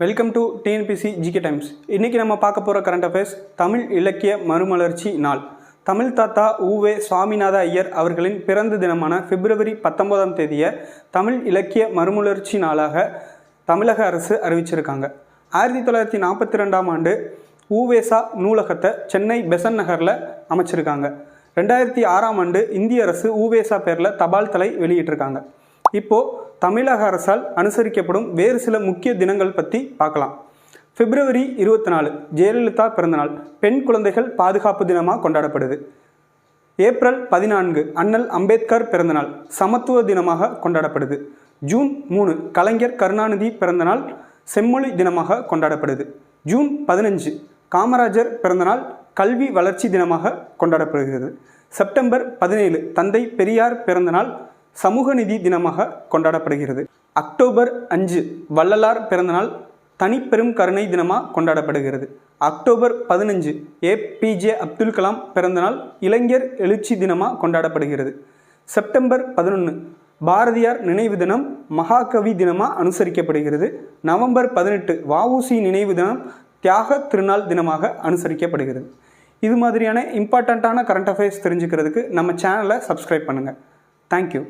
Welcome to TNPSC GK times இன்றைக்கி நம்ம பார்க்க போகிற கரண்ட் அஃபேர்ஸ் தமிழ் இலக்கிய மறுமலர்ச்சி நாள். தமிழ் தாத்தா ஊவே சுவாமிநாத ஐயர் அவர்களின் பிறந்த தினமான பிப்ரவரி பத்தொன்பதாம் தேதியை தமிழ் இலக்கிய மறுமலர்ச்சி நாளாக தமிழக அரசு அறிவிச்சிருக்காங்க. ஆயிரத்தி தொள்ளாயிரத்தி நாற்பத்தி ரெண்டாம் ஆண்டு ஊவேசா நூலகத்தை சென்னை பெசன் நகரில் அமைச்சிருக்காங்க. ரெண்டாயிரத்தி ஆறாம் ஆண்டு இந்திய அரசு ஊவேசா பேரில் தபால் தலை வெளியிட்டிருக்காங்க. இப்போது தமிழக அரசால் அனுசரிக்கப்படும் வேறு சில முக்கிய தினங்கள் பற்றி பார்க்கலாம். பிப்ரவரி இருபத்தி நாலு ஜெயலலிதா பிறந்தநாள் பெண் குழந்தைகள் பாதுகாப்பு தினமாக கொண்டாடப்படுது. ஏப்ரல் பதினான்கு அண்ணல் அம்பேத்கர் பிறந்தநாள் சமத்துவ தினமாக கொண்டாடப்படுது. ஜூன் மூணு கலைஞர் கருணாநிதி பிறந்தநாள் செம்மொழி தினமாக கொண்டாடப்படுது. ஜூன் பதினஞ்சு காமராஜர் பிறந்தநாள் கல்வி வளர்ச்சி தினமாக கொண்டாடப்படுகிறது. செப்டம்பர் பதினேழு தந்தை பெரியார் பிறந்தநாள் சமூக நிதி தினமாக கொண்டாடப்படுகிறது. அக்டோபர் அஞ்சு வள்ளலார் பிறந்தநாள் தனிப்பெரும் கருணை தினமாக கொண்டாடப்படுகிறது. அக்டோபர் பதினஞ்சு ஏபிஜே அப்துல் கலாம் பிறந்தநாள் இளைஞர் எழுச்சி தினமாக கொண்டாடப்படுகிறது. செப்டம்பர் பதினொன்று பாரதியார் நினைவு தினம் மகாகவி தினமாக அனுசரிக்கப்படுகிறது. நவம்பர் பதினெட்டு வஉசி நினைவு தினம் தியாக திருநாள் தினமாக அனுசரிக்கப்படுகிறது. இது மாதிரியான இம்பார்ட்டண்ட்டான கரண்ட் அஃபேர்ஸ் தெரிஞ்சுக்கிறதுக்கு நம்ம சேனலை சப்ஸ்கிரைப் பண்ணுங்கள் தேங்க்யூ